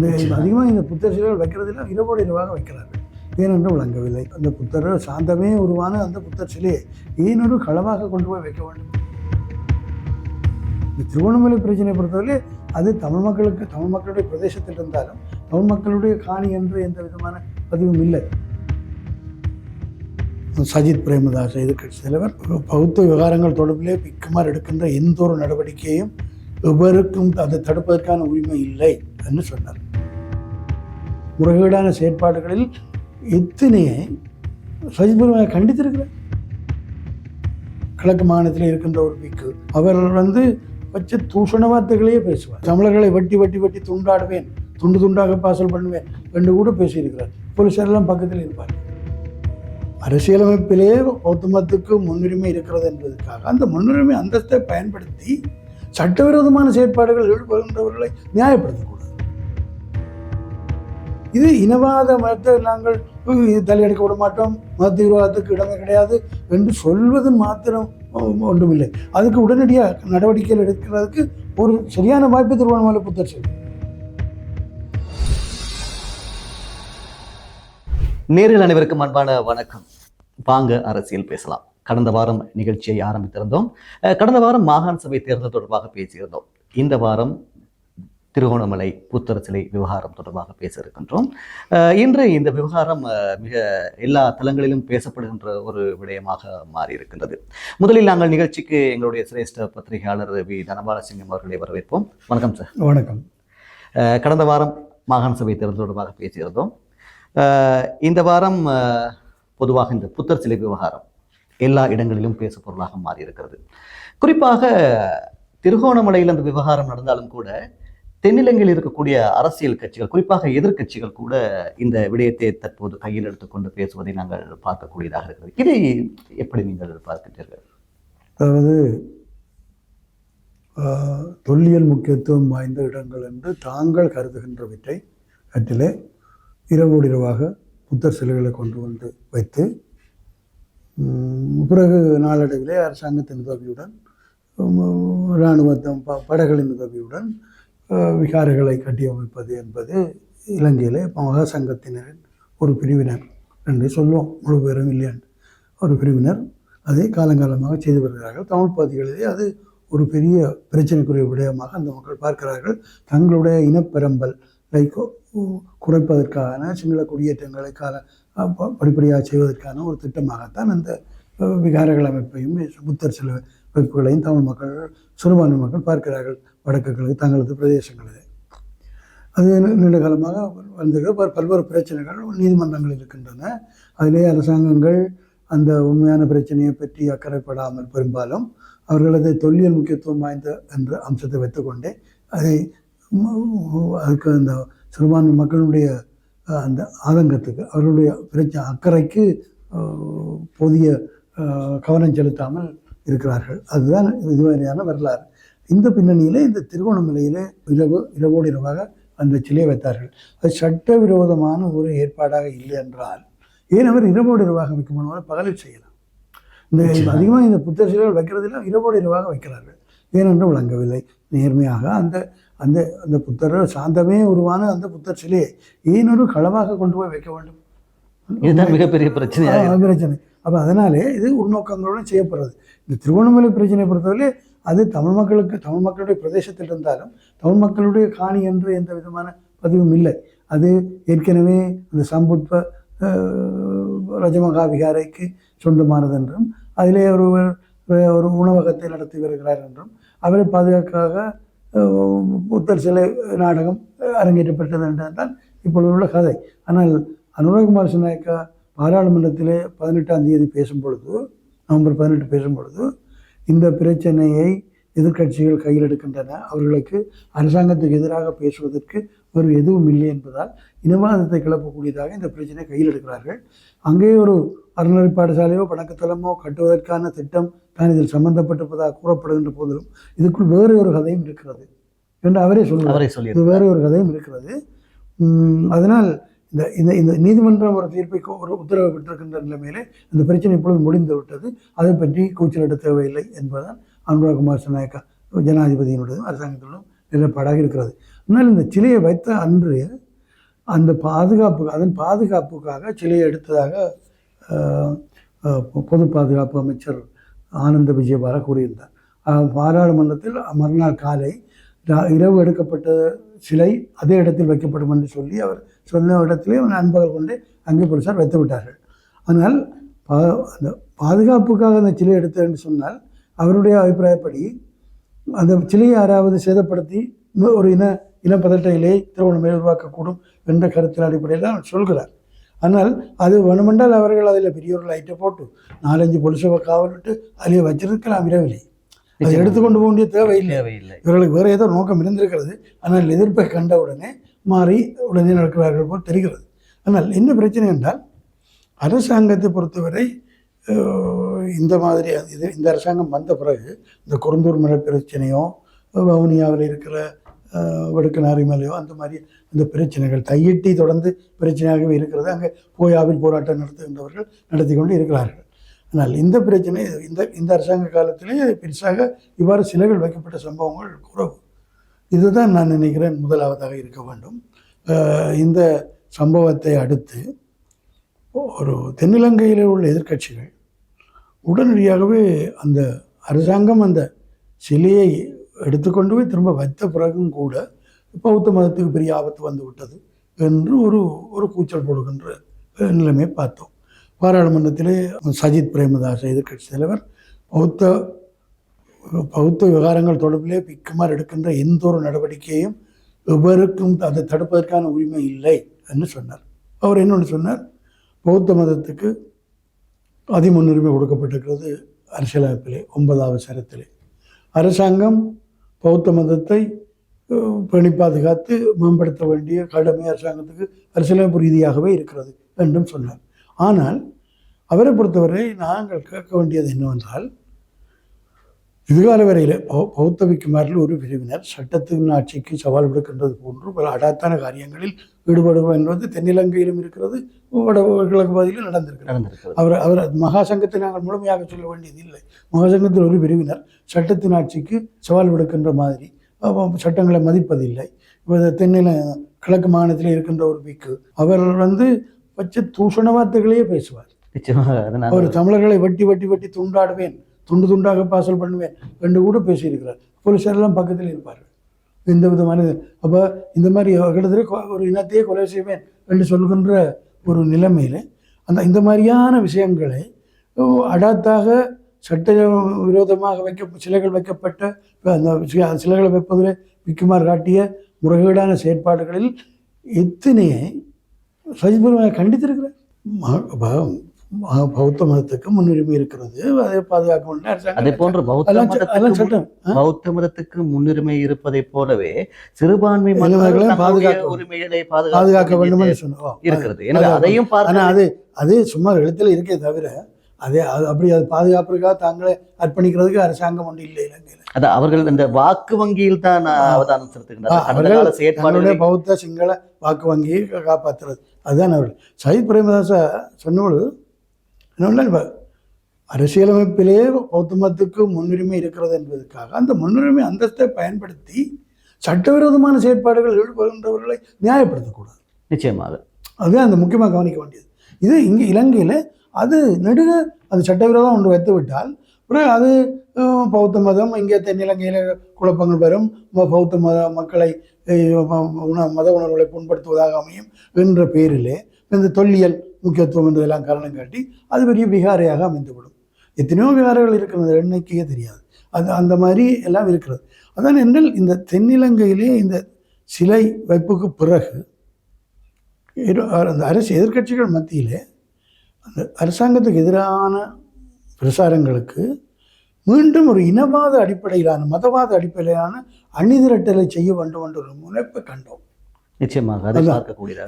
இந்த அதிகமாக இந்த புத்தர் சிலைகள் வைக்கிறதுல இரவோடு இரவாக வைக்கிறார்கள் ஏனென்று விளங்கவில்லை. அந்த புத்தர் சாந்தமே உருவான அந்த புத்தர் சிலையை ஏனொரு களவாக கொண்டு போய் வைக்க வேண்டும். இந்த திருவண்ணாமலை பிரச்சனை பொறுத்தவரை அது தமிழ் மக்களுக்கு தமிழ் மக்களுடைய பிரதேசத்தில் இருந்தாலும் தமிழ் மக்களுடைய காணி என்று எந்த விதமான பதிவும் இல்லை. சஜித் பிரேமதாஸ் எதிர்கட்சி தலைவர் பௌத்த விவகாரங்கள் தொடர்பிலே பிக்குமார் எடுக்கின்ற எந்த ஒரு நடவடிக்கையும் எவருக்கும் அதை தடுப்பதற்கான உரிமை இல்லை என்று சொன்னார். முறைகேடான செயற்பாடுகளில் எத்தனையை சஜிபுரமாக கண்டித்திருக்கிறார். கிழக்கு மாநிலத்தில் இருக்கின்ற ஒரு பிக்கு அவர் வந்து வச்ச தூஷண வார்த்தைகளையே பேசுவார். தமிழர்களை வட்டி வட்டி வெட்டி துண்டாடுவேன் துண்டு துண்டாக பாசல் பண்ணுவேன் என்று கூட பேசியிருக்கிறார். போலீசாரெல்லாம் பக்கத்தில் இருப்பார். அரசியலமைப்பிலே பௌத்தமத்துக்கு முன்னுரிமை இருக்கிறது என்பதற்காக அந்த முன்னுரிமை அந்தஸ்தை பயன்படுத்தி சட்டவிரோதமான செயற்பாடுகள் ஈடுபடுகின்றவர்களை நியாயப்படுத்தக்கூடும் இது இனவாத மதத்தை நாங்கள் இது தலையெடுக்க விட மாட்டோம். மத தீவிரவாதத்துக்கு இடமே கிடையாது என்று சொல்வது மாத்திரம் ஒன்றுமில்லை. அதுக்கு உடனடியாக நடவடிக்கைகள் எடுக்கிறதுக்கு ஒரு சரியான வாய்ப்பு திருவண்ணாமலை புத்தர் செல்வம் நேரில் அனைவருக்கும் அன்பான வணக்கம். வாங்க அரசியல் பேசலாம். கடந்த வாரம் நிகழ்ச்சியை ஆரம்பித்திருந்தோம். கடந்த வாரம் மாகாண சபை தேர்தல் தொடர்பாக பேசியிருந்தோம். இந்த வாரம் திருகோணமலை புத்தர் சிலை விவகாரம் தொடர்பாக பேச இருக்கின்றோம். இன்று இந்த விவகாரம் மிக எல்லா தளங்களிலும் பேசப்படுகின்ற ஒரு விடயமாக மாறி இருக்கின்றது முதலில் நாங்கள் நிகழ்ச்சிக்கு எங்களுடைய சிரேஷ்ட பத்திரிகையாளர் வி. தனபாலசிங்கம் அவர்களை வரவேற்போம். வணக்கம் சார். வணக்கம். கடந்த வாரம் மாகாண சபை தேர்தல் தொடர்பாக பேசியிருந்தோம். இந்த வாரம் பொதுவாக இந்த புத்தர் சிலை விவகாரம் எல்லா இடங்களிலும் பேசு பொருளாக மாறி இருக்கிறது குறிப்பாக திருகோணமலையில் அந்த விவகாரம் நடந்தாலும் கூட தென்னிலங்கையில் இருக்கக்கூடிய அரசியல் கட்சிகள் குறிப்பாக எதிர்க்கட்சிகள் கூட இந்த விடயத்தை தற்போது கையில் எடுத்துக்கொண்டு பேசுவதை நாங்கள் பார்க்கக்கூடியதாக இருக்கிறது. இதை எப்படி நீங்கள் பார்க்கின்றீர்கள்? அதாவது தொல்லியல் முக்கியத்துவம் வாய்ந்த இடங்கள் என்று தாங்கள் கருதுகின்றவற்றை கட்டிலே இரவோடு இரவாக புத்தர் சிலைகளை கொண்டு வந்து வைத்து பிறகு நாளடைவிலே அரசாங்கத்தின் உதவியுடன் உம், இராணுவத்தம் ப படைகளின் உதவியுடன் விகாரைகளை கட்டியமைப்பது என்பது இலங்கையிலே மகாசங்கத்தினரின் ஒரு பிரிவினர் என்று சொல்லுவோம். முழு பேரும் இல்லையான். ஒரு பிரிவினர். அதை காலங்காலமாக செய்து வருகிறார்கள். தமிழ் பகுதிகளிலே அது ஒரு பெரிய பிரச்சனைக்குரிய விடயமாக அந்த மக்கள் பார்க்கிறார்கள். தங்களுடைய இனப்பெரம்பல் லைக் குறைப்பதற்கான சிங்கள குடியேற்றங்களை கால படிப்படியாக செய்வதற்கான ஒரு திட்டமாகத்தான் அந்த விகாரங்கள் அமைப்பையும் புத்தர் சில வைப்புகளையும் தமிழ் மக்கள் சிறுபான்மை மக்கள் பார்க்கிறார்கள். வடக்குகளுக்கு தங்களது பிரதேசங்களிலே அது நீண்ட காலமாக வந்திருக்கிற பல்வேறு பிரச்சனைகள் நீதிமன்றங்கள் இருக்கின்றன. அதிலே அரசாங்கங்கள் அந்த உண்மையான பிரச்சனையை பற்றி அக்கறைப்படாமல் பெரும்பாலும் அவர்களது தொல்லியல் முக்கியத்துவம் வாய்ந்த என்ற அம்சத்தை வைத்துக்கொண்டே அதை அதுக்கு அந்த சிறுபான்மை மக்களுடைய அந்த ஆதங்கத்துக்கு அவர்களுடைய பிரச்சனை அக்கறைக்கு போதிய கவனம் செலுத்தாமல் இருக்கிறார்கள். அதுதான் இதுவரையான வரலாறு. இந்த பின்னணியிலே இந்த திருகோணமலையிலே இரவு இரவோடு இரவாக அந்த சிலையை வைத்தார்கள். அது சட்டவிரோதமான ஒரு ஏற்பாடாக இல்லை என்றால் ஏன் அவர் இரவோடு இரவாக வைக்க முடியும்? பகலில் செய்யலாம். இந்த அதிகமாக இந்த புத்தர் சிலைகள் வைக்கிறதுல இரவோடு இரவாக வைக்கிறார்கள். ஏனென்று விளங்கவில்லை. நேர்மையாக அந்த அந்த அந்த புத்தர் சாந்தமே உருவான அந்த புத்தர் சிலையை ஏனொரு களவாக கொண்டு போய் வைக்க வேண்டும்? இதுதான் மிகப்பெரிய பிரச்சனையாக ஆ, பிரச்சனை. அப்போ அதனாலே இது உள்நோக்கங்களுடன் செய்யப்படுறது. இந்த திருவண்ணாமலை பிரச்சனை பொறுத்தவரை அது தமிழ் மக்களுக்கு தமிழ் மக்களுடைய பிரதேசத்தில் இருந்தாலும் தமிழ் மக்களுடைய காணி என்று எந்த விதமான பதிவும் இல்லை. அது ஏற்கனவே அந்த சம்புத்வ ரஜமகா விகாரைக்கு சொந்தமானது என்றும் அதிலே ஒருவர் ஒரு உணவகத்தை நடத்தி வருகிறார் என்றும் அவரை பாதுகாக்காக புத்தர் சிலை நாடகம் அரங்கேற்றப்பட்டது என்றுதான் இப்பொழுது உள்ள கதை. ஆனால் அனுராகுமார் சிநாயக்கா பாராளுமன்றத்திலே பதினெட்டாம் தேதி பேசும் பொழுது நவம்பர் பதினெட்டு பேசும் பொழுது இந்த பிரச்சனையை எதிர்க்கட்சிகள் கையில் எடுக்கின்றன. அவர்களுக்கு அரசாங்கத்துக்கு எதிராக பேசுவதற்கு ஒரு எதுவும் இல்லை என்பதால் இனவாதத்தை கிளப்பக்கூடியதாக இந்த பிரச்சனையை கையில் எடுக்கிறார்கள். அங்கே ஒரு அறநிலை பாடசாலையோ பணக்கத்தலமோ கட்டுவதற்கான திட்டம் தான் இதில் சம்பந்தப்பட்டிருப்பதாக கூறப்படுகின்ற போதிலும் இதுக்குள் வேறு ஒரு கதையும் இருக்கிறது. என்று அவரே சொல்லுவார் இது வேறு ஒரு கதையும் இருக்கிறது. அதனால் இந்த இந்த இந்த நீதிமன்றம் ஒரு தீர்ப்பை ஒரு உத்தரவு பெற்றிருக்கின்ற நிலைமையிலே இந்த பிரச்சனை இப்பொழுது முடிந்து விட்டது அதை பற்றி கூச்சலிட தேவையில்லை என்பதுதான் அனுராகுமார் சனாயக்கா ஜனாதிபதியினுடையதும் அரசாங்கத்தினுடன் நிலப்பாடாக இருக்கிறது. ஆனால் இந்த சிலையை வைத்த அன்று அந்த பாதுகாப்பு அதன் பாதுகாப்புக்காக சிலையை எடுத்ததாக பொது பாதுகாப்பு அமைச்சர் ஆனந்த விஜயபால கூறியிருந்தார். பாராளுமன்றத்தில் மறுநாள் காலை இரவு எடுக்கப்பட்ட சிலை அதே இடத்தில் வைக்கப்படும் என்று சொல்லி அவர் சொன்ன இடத்திலே நண்பர்கள் கொண்டு அங்கே போலீசார் வைத்து விட்டார்கள். ஆனால் பா அந்த பாதுகாப்புக்காக அந்த சிலை எடுத்தேன்னு என்று சொன்னால் அவருடைய அபிப்பிராயப்படி அந்த சிலையை யாராவது சேதப்படுத்தி ஒரு இன இனப்பதட்டையிலே திருவண்ணாமலை உருவாக்கக்கூடும் என்ற கருத்தின் அடிப்படையில் அவர் சொல்கிறார். ஆனால் அது வேணுமென்றால் அவர்கள் அதில் பெரிய ஒரு லைட்டை போட்டு நாலஞ்சு பொலிசவை காவல் விட்டு அதிலே வச்சிருக்கலாம் இரவிலே. அதை எடுத்துக்கொண்டு போக வேண்டிய தேவையில்லை. தேவையில்லை. இவர்களுக்கு வேறு ஏதோ நோக்கம் இருந்திருக்கிறது. ஆனால் எதிர்ப்பை கண்ட உடனே மாறி உடனே நடக்கிறார்கள் போல் தெரிகிறது. ஆனால் என்ன பிரச்சனை என்றால் அரசாங்கத்தை பொறுத்தவரை இந்த மாதிரி இது இந்த அரசாங்கம் வந்த பிறகு இந்த குருந்தூர் மலை பிரச்சனையோ வவுனியாவில் இருக்கிற அஹ், வடுக்கனாரி மலையோ அந்த மாதிரி அந்த பிரச்சனைகள் தையிட்டி தொடர்ந்து பிரச்சனையாகவே இருக்கிறது. அங்கே போயாவில் போராட்டம் நடத்துகின்றவர்கள் நடத்தி கொண்டு இருக்கிறார்கள். ஆனால் இந்த பிரச்சனை இந்த இந்த அரசாங்க காலத்திலேயே பெருசாக இவ்வாறு சிலைகள் வைக்கப்பட்ட சம்பவங்கள் குறவு. இதுதான் நான் நினைக்கிறேன் முதலாவதாக இருக்க வேண்டும். இந்த சம்பவத்தை அடுத்து ஒரு தென்னிலங்கையில் உள்ள எதிர்க்கட்சிகள் உடனடியாகவே அந்த அரசாங்கம் அந்த சிலையை எடுத்துக்கொண்டு போய் திரும்ப வைத்த பிறகும் கூட பௌத்த மதத்துக்கு பெரிய ஆபத்து வந்து விட்டது என்று ஒரு ஒரு கூச்சல் போடுகின்ற நிலைமையை பார்த்தோம். பாராளுமன்றத்திலே சஜித் பிரேமதாஸ் எதிர்க்கட்சி தலைவர் பௌத்த பௌத்த விவகாரங்கள் தொடர்பிலே பிக்குமார் எடுக்கின்ற எந்த ஒரு நடவடிக்கையும் எவருக்கும் அதை தடுப்பதற்கான உரிமை இல்லை என்று சொன்னார். அவர் இன்னொன்று சொன்னார் பௌத்த மதத்துக்கு அதிமுன்னுரிமை கொடுக்கப்பட்டிருக்கிறது அரசியலமைப்பிலே ஒன்பதாவது சரத்திலே. அரசாங்கம் பௌத்த மதத்தை பணி பேணி பாதுகாத்து மேம்படுத்த வேண்டிய கடமை அரசாங்கத்துக்கு அரசியலமைப்பு ரீதியாகவே இருக்கிறது என்றும் சொன்னார். ஆனால் அவரை பொறுத்தவரை நாங்கள் கேட்க வேண்டியது என்னவென்றால் இதுகால வரையில் பௌ பௌத்த விக்குமாரில் ஒரு பிரிவினர் சட்டத்தின் ஆட்சிக்கு சவால் விடுக்கின்றது போன்று பல அடாத்தான காரியங்களில் ஈடுபடுவோம் என்பது தென்னிலங்கையிலும் இருக்கிறது வட கிழக்கு பகுதியிலும் நடந்திருக்கிறது. அவர் அவர் மகா சங்கத்தை நாங்கள் முழுமையாக சொல்ல வேண்டியது இல்லை. மகா சங்கத்தில் ஒரு பிரிவினர் சட்டத்தின் ஆட்சிக்கு சவால் விடுக்கின்ற மாதிரி சட்டங்களை மதிப்பதில்லை. இப்போ தென்னில கிழக்கு மாநிலத்தில் இருக்கின்ற ஒரு பிக்கு அவர் வந்து பச்சை தூஷண வார்த்தைகளையே பேசுவார். அவர் தமிழர்களை வெட்டி வெட்டி வெட்டி துண்டாடுவேன். துண்டு துண்டாக பாசல் பண்ணுவேன் என்று கூட பேசியிருக்கிறார். போலீஸாரெல்லாம் பக்கத்தில் இருப்பார்கள். எந்த விதமான அப்போ இந்த மாதிரி கிட்டத்தட்ட ஒரு இனத்தையே கொலை செய்வேன் என்று சொல்கின்ற ஒரு நிலைமையில் அந்த இந்த மாதிரியான விஷயங்களை அடாத்தாக சட்ட விரோதமாக வைக்க சிலைகள் வைக்கப்பட்ட அந்த சிலைகளை வைப்பதில் விக்குமார் காட்டிய முறைகேடான செயற்பாடுகளில் எத்தனையை சஜித் கண்டித்திருக்கிறார். பௌத்த மதத்துக்கு முன்னுரிமை இருக்கிறது. அதை பாதுகாக்க அதே போன்று பௌத்த? பௌத்த மதத்துக்கு முன்னுரிமை இருப்பதைப் போலவே சிறுபான்மை தங்களுடைய பாதுகாக்க உரிமைகளை பாதுகாக்க வேண்டும் என்று சொன்னோம். இருக்கிறது. எனவே அதையும் ஆனா பார்த்து அது அது சும்மா எழுத்துல இருக்கே தவிர அதே அது அப்படி அது பாதுகாப்புக்காக தாங்களே அர்ப்பணிக்கிறதுக்கு அரசாங்கம் ஒன்று இல்லை இலங்கையில் அது அவர்கள் இந்த வாக்கு வங்கியில் தான் அவதானம் செலுத்துகின்றனர் செயற்பாடுகளை பௌத்த சிங்கள வாக்கு வங்கியை காப்பாற்றுறது. அதுதான் அவர்கள். சயித் பிரேமதாச சொன்னபொழுது என்னொன்னா இப்போ அரசியலமைப்பிலே பௌத்த மதத்துக்கு முன்னுரிமை இருக்கிறது என்பதற்காக அந்த முன்னுரிமை அந்தஸ்தை பயன்படுத்தி சட்டவிரோதமான செயற்பாடுகள் ஈடுபடுகின்றவர்களை நியாயப்படுத்தக்கூடாது. நிச்சயமாக. அதுதான் அந்த முக்கியமாக கவனிக்க வேண்டியது. இது இங்கே இலங்கையில் அது நெடுக அது சட்டவிரோதம் ஒன்று வைத்து விட்டால் பிறகு அது பௌத்த மதம் இங்கே தென்னிலங்கையில் குழப்பங்கள் வரும். பௌத்த மத மக்களை உண- மத உணர்வுகளை புண்படுத்துவதாக அமையும் என்ற பேரிலே இந்த தொல்லியல் முக்கியத்துவம் என்றதெல்லாம் காரணம் காட்டி அது பெரிய விகாரையாக அமைந்துவிடும். எத்தனையோ விகாரைகள் இருக்கிறது எண்ணிக்கையே தெரியாது. அது அந்த மாதிரி எல்லாம் இருக்கிறது. அதான் என்றால் இந்த தென்னிலங்கையிலே இந்த சிலை வைப்புக்கு பிறகு அந்த அரசு எதிர்க்கட்சிகள் மத்தியிலே அந்த அரசாங்கத்துக்கு எதிரான பிரசாரங்களுக்கு மீண்டும் ஒரு இனவாத அடிப்படையிலான மதவாத அடிப்படையிலான அணிதிரட்டலை செய்ய வேண்டும் என்ற ஒரு முனைப்பை கண்டோம். நிச்சயமாக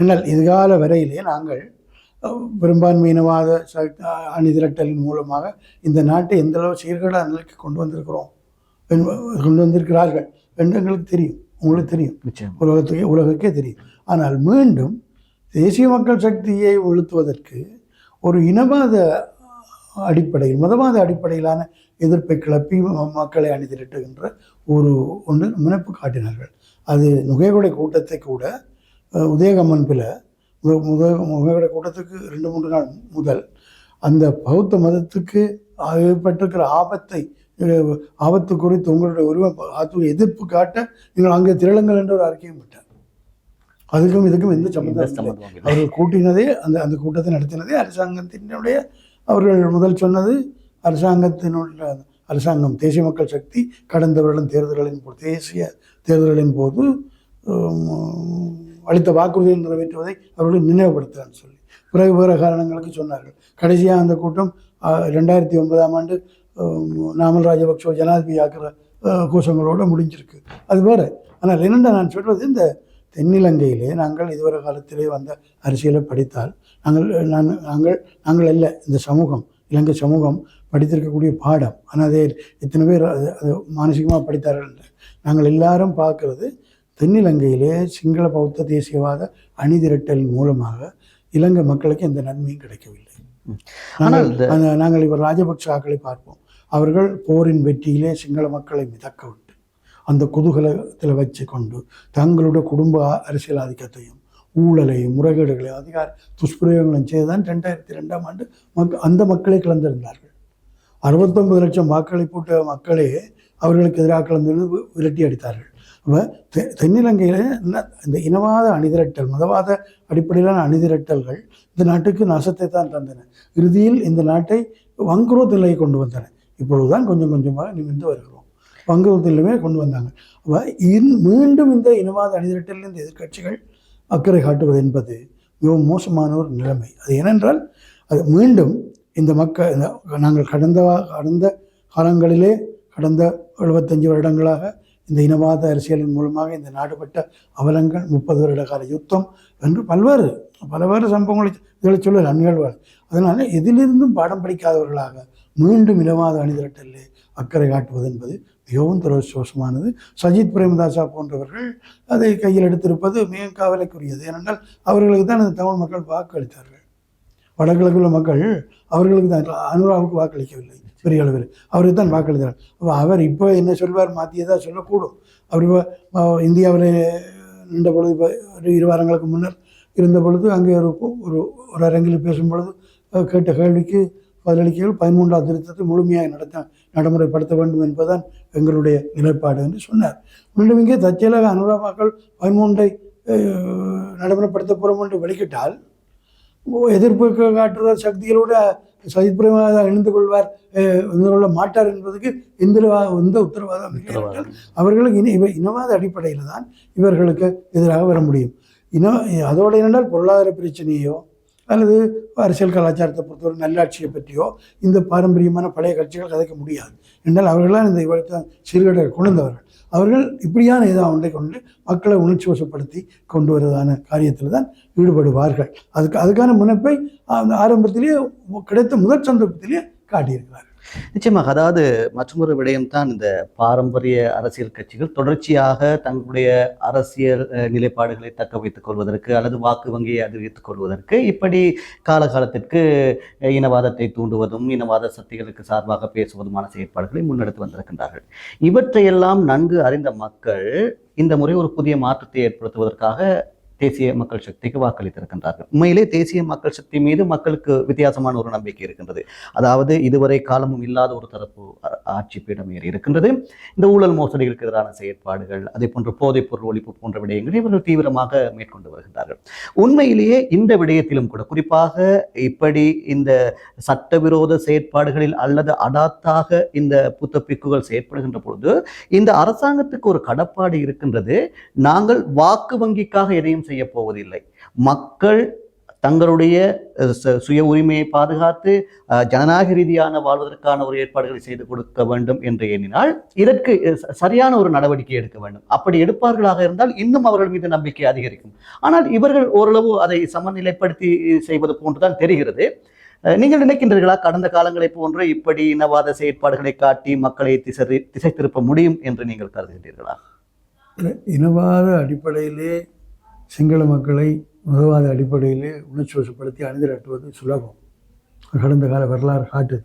என்னால் இதுகால வரையிலே நாங்கள் பெரும்பான்மை இனவாத அணிதிரட்டலின் மூலமாக இந்த நாட்டை எந்த அளவு சீர்கேடான நிலைக்கு கொண்டு வந்திருக்கிறோம் கொண்டு வந்திருக்கிறார்கள் என்று எங்களுக்கு தெரியும். உங்களுக்கு தெரியும். நிச்சயம். உலகத்துக்கே உலகுக்கே தெரியும். ஆனால் மீண்டும் தேசிய மக்கள் சக்தியை வீழ்த்துவதற்கு ஒரு இனவாத அடிப்படையில் மதவாத அடிப்படையிலான எதிர்ப்பை கிளப்பி மக்களை அணிதிரட்டுகின்ற ஒரு ஒன்று முனைப்பு காட்டினார்கள். அது நுகைகொடை கூட்டத்தை கூட அஹ், உதயகம்மன்பில் முத நுகைகொடை கூட்டத்துக்கு ரெண்டு மூன்று நாள் முதல் அந்த பௌத்த மதத்துக்கு ஏற்பட்டிருக்கிற ஆபத்தை ஆபத்து குறித்து உங்களுடைய உருவம் ஆத்து எதிர்ப்பு காட்ட நீங்கள் அங்கே திரளுங்கள் என்ற ஒரு அறிக்கையும் விட்டார். அதுக்கும் இதுக்கும் எந்த சம்பந்தம். அவர்கள் கூட்டினதே அந்த அந்த கூட்டத்தை நடத்தினதே அரசாங்கத்தினுடைய அவர்கள் முதல் சொன்னது அரசாங்கத்தினுடைய அரசாங்கம் தேசிய மக்கள் சக்தி கடந்த வருடம் தேர்தல்களின் போது தேசிய தேர்தல்களின் போது அளித்த வாக்குறுதியை நிறைவேற்றுவதை அவர்கள் நினைவுபடுத்துகிறான்னு சொல்லி பிறகு வேறு காரணங்களுக்கு சொன்னார்கள். கடைசியாக அந்த கூட்டம் ரெண்டாயிரத்தி ஒன்பதாம் ஆண்டு நாமல் ராஜபக்சோ ஜனாதிபதி ஆக்கிற கோஷங்களோடு முடிஞ்சிருக்கு. அது வேறு. ஆனால் என்னென்ன நான் சொல்வது இந்த தென்னிலங்கையிலே நாங்கள் இதுவரை காலத்திலே வந்த அரசியலை படித்தால் நாங்கள் நான் நாங்கள் நாங்கள் அல்ல இந்த சமூகம் இலங்கை சமூகம் படித்திருக்கக்கூடிய பாடம். ஆனால் அதை எத்தனை பேர் அது அது மானசீகமாக படித்தார்கள் என்று. நாங்கள் எல்லாரும் பார்க்கறது தென்னிலங்கையிலே சிங்கள பௌத்த தேசியவாத அணிதிரட்டலின் மூலமாக இலங்கை மக்களுக்கு எந்த நன்மையும் கிடைக்கவில்லை. ஆனால் நாங்கள் இவர் ராஜபக்ஷ ஆக்களை பார்ப்போம். அவர்கள் போரின் வெற்றியிலே சிங்கள மக்களை மிதக்க விட்டு அந்த குதூகலத்தில் வச்சு கொண்டு தங்களுடைய குடும்ப அரசியல் ஆதிக்கத்தையும் ஊழலையும் முறைகேடுகளையும் அதிகார துஷ்பிரயோகங்களையும் செய்து தான் ரெண்டாயிரத்தி ரெண்டாம் ஆண்டு மக் அந்த மக்களை கலந்திருந்தார்கள். அறுபத்தொன்பது லட்சம் வாக்களை போட்ட மக்களே அவர்களுக்கு எதிராக கலந்து விரட்டி அடித்தார்கள். அப்போ தெ தென்னிலங்கையில் இந்த இனவாத அணிதிரட்டல் மதவாத அடிப்படையிலான அணிதிரட்டல்கள் இந்த நாட்டுக்கு நாசத்தை தான் தந்தன. இறுதியில் இந்த நாட்டை வங்குரோத் நிலையை கொண்டு வந்தன. இப்பொழுதுதான் கொஞ்சம் கொஞ்சமாக நிமிர்ந்து வருகிறோம். வங்குரோத்திலுமே கொண்டு வந்தாங்க. அப்போ இன் மீண்டும் இந்த இனவாத அணிதிரட்டலில் இந்த எதிர்க்கட்சிகள் அக்கறை காட்டுவது என்பது மிகவும் மோசமான ஒரு நிலைமை. அது ஏனென்றால் அது மீண்டும் இந்த மக்கள் இந்த நாங்கள் கடந்த கடந்த காலங்களிலே கடந்த எழுபத்தஞ்சு வருடங்களாக இந்த இனவாத அரசியலின் மூலமாக இந்த நாடுபட்ட அவலங்கள் முப்பது வருட கால யுத்தம் என்று பல்வேறு பல்வேறு சம்பவங்களை இதில் சொல்ல நிகழ்வார் அதனால் எதிலிருந்தும் பாடம் படிக்காதவர்களாக மீண்டும் இனவாத அணிதிரட்டலிலே அக்கறை காட்டுவது என்பது மிகவும் துரதிருஷ்டவசமானது. சஜித் பிரேமதாசா போன்றவர்கள் அதை கையில் எடுத்திருப்பது மிக கவலைக்குரியது. ஏனென்றால் அவர்களுக்கு தான் இந்த தமிழ் மக்கள் வாக்களித்தார்கள். வடகிழக்குள்ள மக்கள் அவர்களுக்கு தான் அனுராவுக்கு வாக்களிக்கவில்லை பெரிய அளவில். அவருக்கு தான் வாக்களித்தார் அப்போ அவர் இப்போ என்ன சொல்வார் மாற்றியதாக சொல்லக்கூடும். அவர் இப்போ இந்தியாவில் நின்ற பொழுது இப்போ ஒரு இரு வாரங்களுக்கு முன்னர் இருந்த பொழுது அங்கே ஒரு ஒரு ஒரு அரங்கில் பேசும் பொழுது கேட்ட கேள்விக்கு பதிலளிக்கையில் பதிமூன்றாம் திருத்தத்தை முழுமையாக நடத்த நடைமுறைப்படுத்த வேண்டும் என்பதுதான் எங்களுடைய நிலைப்பாடு என்று சொன்னார். மீண்டும் இங்கே தற்செயலாக அனுராமாக்கள் பதிமூன்றை நடைமுறைப்படுத்த போகிறோம் என்று வெளிக்கிட்டால் எதிர்ப்பு காட்டுற சக்திகளோட சஜித் பிரேமதாசா இணைந்து கொள்வார் இணைந்து கொள்ள மாட்டார் என்பதற்கு எந்த எந்த உத்தரவாதம். அவர்களுக்கு இன இவ இனவாத அடிப்படையில் தான் இவர்களுக்கு எதிராக வர முடியும். இன அதோடு என்னென்றால் பொருளாதார பிரச்சனையோ அல்லது அரசியல் கலாச்சாரத்தை பொறுத்தவரை நல்லாட்சியை பற்றியோ இந்த பாரம்பரியமான பழைய கட்சிகள் கதைக்க முடியாது. என்றால் அவர்களால் இந்த இவரத்தை சீர்கேடை கொண்டவர்கள் அவர்கள் இப்படியான இதாக ஒன்றை கொண்டு மக்களை உணர்ச்சி வசப்படுத்தி கொண்டு வருவதான காரியத்தில் தான் ஈடுபடுவார்கள். அதுக்கு அதுக்கான முனைப்பை அந்த ஆரம்பத்திலேயே கிடைத்த முதல் சந்தர்ப்பத்திலேயே காட்டியிருக்கிறார்கள். நிச்சயமாக அதாவது மற்றொரு விடயம்தான் இந்த பாரம்பரிய அரசியல் கட்சிகள். தொடர்ச்சியாக தங்களுடைய அரசியல் நிலைப்பாடுகளை தக்க வைத்துக் கொள்வதற்கு அல்லது வாக்கு வங்கியை அதிகரித்துக் கொள்வதற்கு இப்படி காலகாலத்திற்கு இனவாதத்தை தூண்டுவதும் இனவாத சக்திகளுக்கு சார்பாக பேசுவதுமான செயற்பாடுகளை முன்னெடுத்து வந்திருக்கின்றார்கள். இவற்றையெல்லாம் நன்கு அறிந்த மக்கள் இந்த முறை ஒரு புதிய மாற்றத்தை ஏற்படுத்துவதற்காக தேசிய மக்கள் சக்திக்கு வாக்களித்திருக்கின்றார்கள். உண்மையிலே தேசிய மக்கள் சக்தி மீது மக்களுக்கு வித்தியாசமான ஒரு நம்பிக்கை இருக்கின்றது. அதாவது இதுவரை காலமும் இல்லாத ஒரு தரப்பு ஆட்சி பீடம் ஏறி இருக்கின்றது. இந்த ஊழல் மோசடிகளுக்கு எதிரான செயற்பாடுகள் அதே போன்று போதைப் பொருள் ஒழிப்பு போன்ற விடயங்களை இவர்கள் தீவிரமாக மேற்கொண்டு வருகின்றார்கள். உண்மையிலேயே இந்த விடயத்திலும் கூட குறிப்பாக இப்படி இந்த சட்டவிரோத செயற்பாடுகளில் அல்லது அடாத்தாக இந்த புத்த பிக்குகள் செயற்படுகின்ற பொழுது இந்த அரசாங்கத்துக்கு ஒரு கடப்பாடு இருக்கின்றது. நாங்கள் வாக்கு வங்கிக்காக எதையும் செய்ய போவதில்லை மக்கள் தங்களுடைய சுய உரிமையை பாதுகாத்து ஜனநாயக ரீதியான வாழ்வதற்கான ஒரு ஏற்பாடுகளை செய்து கொடுக்க வேண்டும் என்று எண்ணினால் இதற்கு சரியான ஒரு நடவடிக்கை எடுக்க வேண்டும். அப்படி எடுப்பார்களாக இருந்தால் இன்னும் அவர்கள் மீது நம்பிக்கை அதிகரிக்கும். ஆனால் இவர்கள் ஓரளவு அதை சமநிலைப்படுத்தி செய்வது போன்றுதான் தெரிகிறது. நீங்கள் நினைக்கின்றீர்களா கடந்த காலங்களை போன்று இப்படி இனவாத செயற்பாடுகளை காட்டி மக்களை திசை திசை திருப்ப முடியும் என்று நீங்கள் கருதுகின்றீர்களா? இனவாத அடிப்படையிலே சிங்கள மக்களை மதவாத அடிப்படையிலே உணர்ச்சி வசப்படுத்தி அணிதிரட்டுவது சுலபம். கடந்த கால வரலாறு காட்டுது.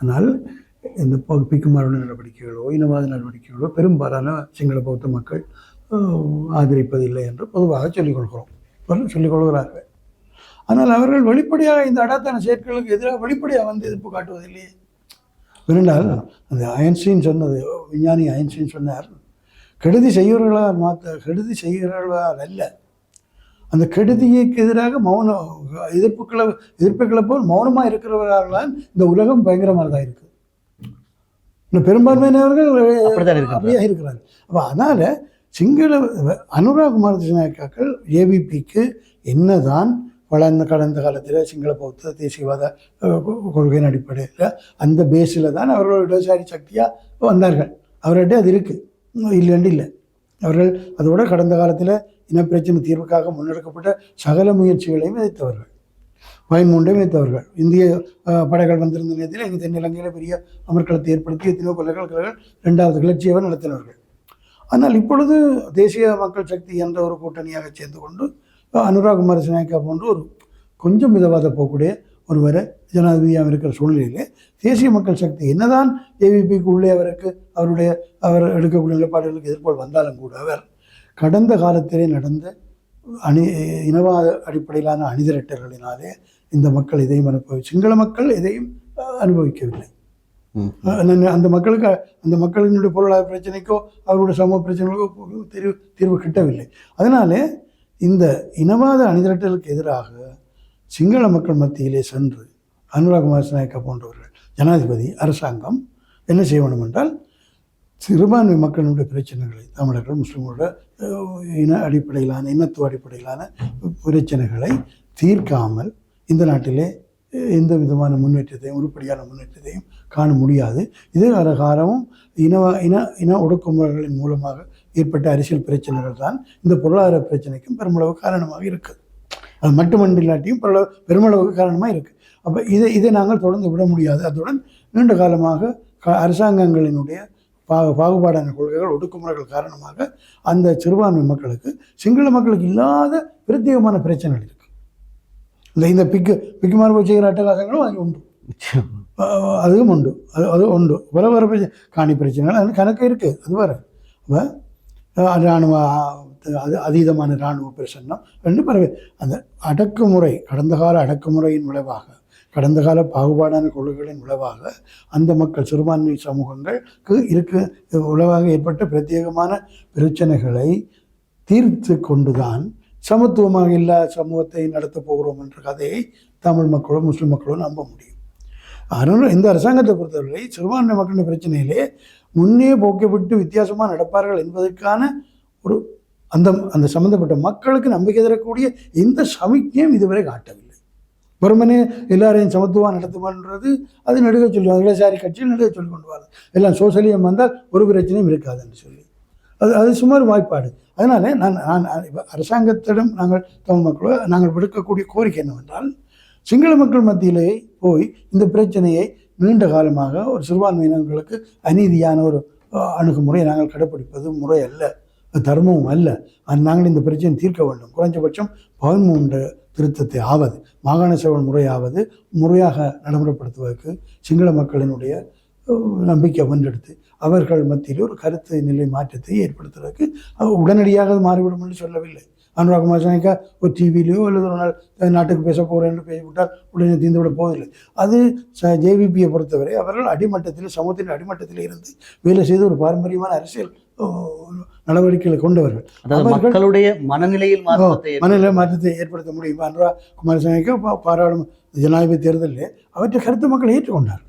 ஆனால் இந்த ப- பிக்குமாரண நடவடிக்கைகளோ இனவாத நடவடிக்கைகளோ பெரும்பாலான சிங்கள பௌத்த மக்கள் ஆதரிப்பதில்லை என்று பொதுவாக சொல்லிக் கொள்கிறோம். சொல்லிக் கொள்கிறார்கள். ஆனால் அவர்கள் வெளிப்படையாக இந்த அடாத்தான செயற்களுக்கு எதிராக வெளிப்படையாக வந்து எதிர்ப்பு காட்டுவதில்லையே. ஏனென்றால் அந்த அயன்ஸ்டீன் சொன்னது விஞ்ஞானி அயன்ஸ்டீன் சொன்னார் கெடுதி செய்கிறவர்களால் மாற்ற கெடுதி செய்கிறவர்களால் அல்ல. அந்த கெடுதிக்கு எதிராக மௌன எதிர்ப்புக்களை எதிர்ப்புகளை போல் மௌனமாக இருக்கிறவர்களால் இந்த உலகம் பயங்கரமானதாக இருக்குது இந்த பெரும்பான்மையினவர்கள். அப்படியே இருக்கிறார்கள். அப்போ அதனால் சிங்கள அனுராக் குமார் திசாநாயக்காக்கள் ஏவிபிக்கு என்னதான் வளர்ந்த கடந்த காலத்தில் சிங்கள பௌத்த தேசியவாத கொள்கையின் அடிப்படையில் அந்த பேஸில் தான் அவர்கள் இடதுசாரி சக்தியாக வந்தார்கள். அவர்கிட்ட அது இருக்குது இல்லைன்னு இல்லை. அவர்கள் அதோட கடந்த காலத்தில் இனப்பிரச்சனை தீர்வுக்காக முன்னெடுக்கப்பட்ட சகல முயற்சிகளையும் எதிர்த்தவர்கள் பயன்மூண்டையும் வைத்தவர்கள் இந்திய படைகள் வந்திருந்த நேரத்தில் எங்கள் தென்னிலங்கையில் பெரிய அமர்க்களத்தை ஏற்படுத்தி எத்தனையோ கொலைகள் ரெண்டாவது கிளர்ச்சியாக நடத்தினார்கள் ஆனால் இப்பொழுது தேசிய மக்கள் சக்தி என்ற ஒரு கூட்டணியாக சேர்ந்து கொண்டு அனுராக் குமார் சினாய்க்கா போன்று ஒரு கொஞ்சம் மிதவாத போகக்கூடிய ஒருவரை ஜனாதிபதியாக இருக்கிற சூழ்நிலையிலே தேசிய மக்கள் சக்தி என்னதான் ஏவிபிக்கு உள்ளே அவருக்கு அவருடைய அவர் எடுக்கக்கூடிய நிலைப்பாடுகளுக்கு எதிர்ப்பால் வந்தாலும் கூட அவர் கடந்த காலத்திலே நடந்த அணி இனவாத அடிப்படையிலான அணிதிரட்டல்களினாலே இந்த மக்கள் எதையும் அனுபவி சிங்கள மக்கள் எதையும் அஹ், அனுபவிக்கவில்லை அந்த மக்களுக்கு அந்த மக்களினுடைய பொருளாதார பிரச்சனைக்கோ அவருடைய சமூக பிரச்சனைகளுக்கோ தீர்வு தீர்வு கிட்டவில்லை. அதனாலே இந்த இனவாத அணிதிரட்டலுக்கு எதிராக சிங்கள மக்கள் மத்தியிலே சென்று அனுராகுமார் நாயக்கா போன்றவர்கள் ஜனாதிபதி அரசாங்கம் என்ன செய்ய வேண்டும் என்றால் சிறுபான்மை மக்களுடைய பிரச்சனைகளை தமிழர்கள் முஸ்லீம்களோட இன அடிப்படையிலான இனத்துவ அடிப்படையிலான பிரச்சனைகளை தீர்க்காமல் இந்த நாட்டிலே எந்த விதமான முன்னேற்றத்தையும் உருப்படியான முன்னேற்றத்தையும் காண முடியாது. இது அரகாரமும் இன இன இன ஒடுக்குமுறைகளின் மூலமாக ஏற்பட்ட அரசியல் பிரச்சனைகள் தான் இந்த பொருளாதார பிரச்சனைக்கும் பெருமளவு காரணமாக இருக்குது அது மட்டுமன்று இல்லாட்டியும் பல பெருமளவுக்கு காரணமாக இருக்குது. அப்போ இதை இதை நாங்கள் தொடர்ந்து விட முடியாது. அத்துடன் நீண்ட காலமாக க அரசாங்கங்களினுடைய பா பாகுபாடான கொள்கைகள் ஒடுக்குமுறைகள் காரணமாக அந்த சிறுபான்மை மக்களுக்கு சிங்கள மக்களுக்கு இல்லாத பிரத்யேகமான பிரச்சனைகள் இருக்குது இந்த இந்த பிக்கு பிக்கு மார்பு செய்கிற அட்டகாசங்களும் அது உண்டு. அதுவும் உண்டு. அது அது உண்டு. வர வர பிரச்சனை காணி பிரச்சனைகள் அது கணக்கு இருக்குது அது வர அப்போ இராணுவ அது அதீதமான இராணுவ பிரசன்னம். ரெண்டு பிறகு அந்த அடக்குமுறை கடந்த கால அடக்குமுறையின் விளைவாக கடந்த கால பாகுபாடான கொள்கைகளின் விளைவாக அந்த மக்கள் சிறுபான்மை சமூகங்களுக்கு இருக்கு உளவாக ஏற்பட்ட பிரத்யேகமான பிரச்சனைகளை தீர்த்து கொண்டுதான் சமத்துவமாக இல்லாத சமூகத்தை நடத்தப் போகிறோம் என்ற கதையை தமிழ் மக்களும் முஸ்லிம் மக்களும் நம்ப முடியும். அதனால் இந்த அரசாங்கத்தை பொறுத்தவரை சிறுபான்மை மக்களின் பிரச்சனையிலே முன்னே போக்கப்பட்டு வித்தியாசமாக நடப்பார்கள் என்பதற்கான ஒரு அந்த அந்த சம்பந்தப்பட்ட மக்களுக்கு நம்பிக்கை தரக்கூடிய எந்த சமிக்ஞையும் இதுவரை காட்டவில்லை. வெறுமனே எல்லாரையும் சமத்துவம் நடத்துமான்றது அது நடுக சொல்லுவாங்க இடதுசாரி கட்சியில் நடுக சொல்லி கொண்டு வராது எல்லாம் சோசியலியம் வந்தால் ஒரு பிரச்சனையும் இருக்காதுன்னு சொல்லி. அது அது சுமார் வாய்ப்பாடு. அதனால் நான் நான் அரசாங்கத்திடம் நாங்கள் தமிழ் மக்களோ நாங்கள் விடுக்கக்கூடிய கோரிக்கை என்னவென்றால் சிங்கள மக்கள் மத்தியிலே போய் இந்த பிரச்சனையை நீண்ட காலமாக ஒரு சிறுபான்மையினர்களுக்கு அநீதியான ஒரு அணுகுமுறையை நாங்கள் கடைப்பிடிப்பது முறை அல்ல. தர்மமும் அல்ல. அது நாங்கள் இந்த பிரச்சனையை தீர்க்க வேண்டும். குறைஞ்சபட்சம் பதிமூன்று திருத்தத்தை ஆவது மாகாண சேவல் முறையாவது முறையாக நடைமுறைப்படுத்துவதற்கு சிங்கள மக்களினுடைய நம்பிக்கை வென்றெடுத்து அவர்கள் மத்தியில் ஒரு கருத்து நிலை மாற்றத்தை ஏற்படுத்துவதற்கு உடனடியாக அது மாறிவிடும் என்று சொல்லவில்லை. அனுராக் மாசானிக்கா ஒரு டிவிலையோ அல்லது ஒரு நாள் நாட்டுக்கு பேச போகிறேன் என்று பேசிவிட்டால் உடனே தீர்ந்து விட போவதில்லை. அது ச ஜேவிபியை பொறுத்தவரை அவர்கள் அடிமட்டத்தில் சமூகத்தின் அடிமட்டத்தில் இருந்து வேலை செய்து ஒரு பாரம்பரியமான அரசியல் நடவடிக்கைகளை கொண்டவர்கள். மக்களுடைய மனநிலையில் மனநிலை மாற்றத்தை ஏற்படுத்த முடியும் அனுரா குமாரசாமிக்கு பாராளுமன்ற ஜனாதிபதி தேர்தலில் அவற்றை கருத்து மக்கள் ஏற்றுக்கொண்டார்.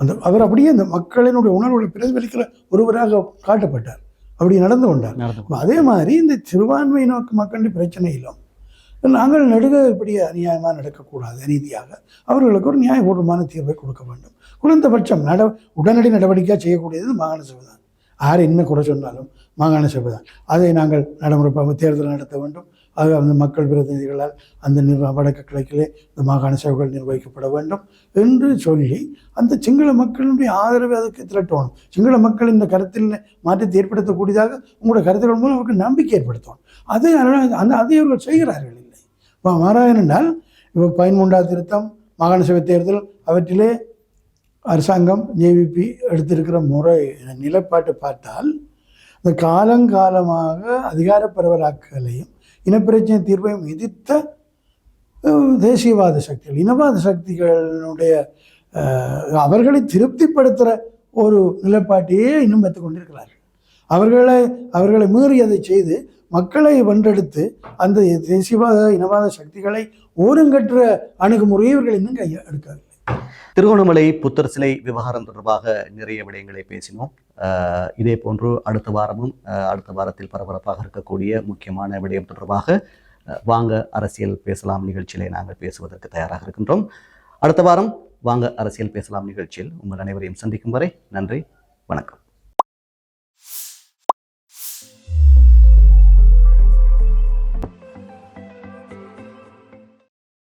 அந்த அவர் அப்படியே அந்த மக்களினுடைய உணர்வுகளை பிரதிபலிக்கிற ஒருவராக காட்டப்பட்டார். அப்படி நடந்து கொண்டார். அதே மாதிரி இந்த சிறுபான்மை நோக்கு மக்களின் பிரச்சனையிலும் நாங்கள் நடுக இப்படி அநியாயமாக நடக்கக்கூடாது அநீதியாக அவர்களுக்கு ஒரு நியாயபூர்வமான தீர்வை கொடுக்க வேண்டும். குறைந்தபட்சம் நட உடனடி நடவடிக்கையாக செய்யக்கூடியது மாகாண சபை தான் யார் என்ன குறை சொன்னாலும் மாகாண சபை தான் அதை நாங்கள் நடைமுறை தேர்தல் நடத்த வேண்டும். அது அந்த மக்கள் பிரதிநிதிகளால் அந்த நிர்வா வடக்கு கிழக்கிலே இந்த மாகாண சபைகள் நிர்வகிக்கப்பட வேண்டும் என்று சொல்லி அந்த சிங்கள மக்களுடைய ஆதரவை அதுக்கு திரட்டணும். சிங்கள மக்கள் இந்த கருத்தில் மாற்றத்தை ஏற்படுத்தக்கூடியதாக உங்களோட கருத்துக்கள் மூலம் அவருக்கு நம்பிக்கை ஏற்படுத்தணும். அதை அந்த அதை அவர்கள் செய்கிறார்கள் இல்லை. இப்போ மாறாக என்றால் இப்போ பதிமூன்றாவது திருத்தம் மாகாண சபை தேர்தல் அவற்றிலே அரசாங்கம் ஜேவிபி எடுத்திருக்கிற முறை நிலைப்பாட்டை பார்த்தால் இந்த காலங்காலமாக அதிகார பரவலாக்கலையும் இனப்பிரச்சனை தீர்வையும் எதிர்த்த தேசியவாத சக்திகள் இனவாத சக்திகளுடைய அவர்களை திருப்திப்படுத்துகிற ஒரு நிலைப்பாட்டையே இன்னும் வைத்துக் கொண்டிருக்கிறார்கள். அவர்களை அவர்களை மீறி அதை செய்து மக்களை வென்றெடுத்து அந்த தேசியவாத இனவாத சக்திகளை ஓரங்கற்ற அணுகுமுறையை இவர்கள் இன்னும் கையை எடுக்காது திருகோணமலை புத்தர் சிலை விவகாரம் தொடர்பாக நிறைய விடயங்களை பேசினோம். இதே போன்று அடுத்த வாரமும் அடுத்த வாரத்தில் பரபரப்பாக இருக்கக்கூடிய முக்கியமான விடயம் தொடர்பாக வாங்க அரசியல் பேசலாம் நிகழ்ச்சியிலே நாங்கள் பேசுவதற்கு தயாராக இருக்கின்றோம். அடுத்த வாரம் வாங்க அரசியல் பேசலாம் நிகழ்ச்சியில் உங்கள் அனைவரையும் சந்திக்கும் வரை நன்றி வணக்கம்.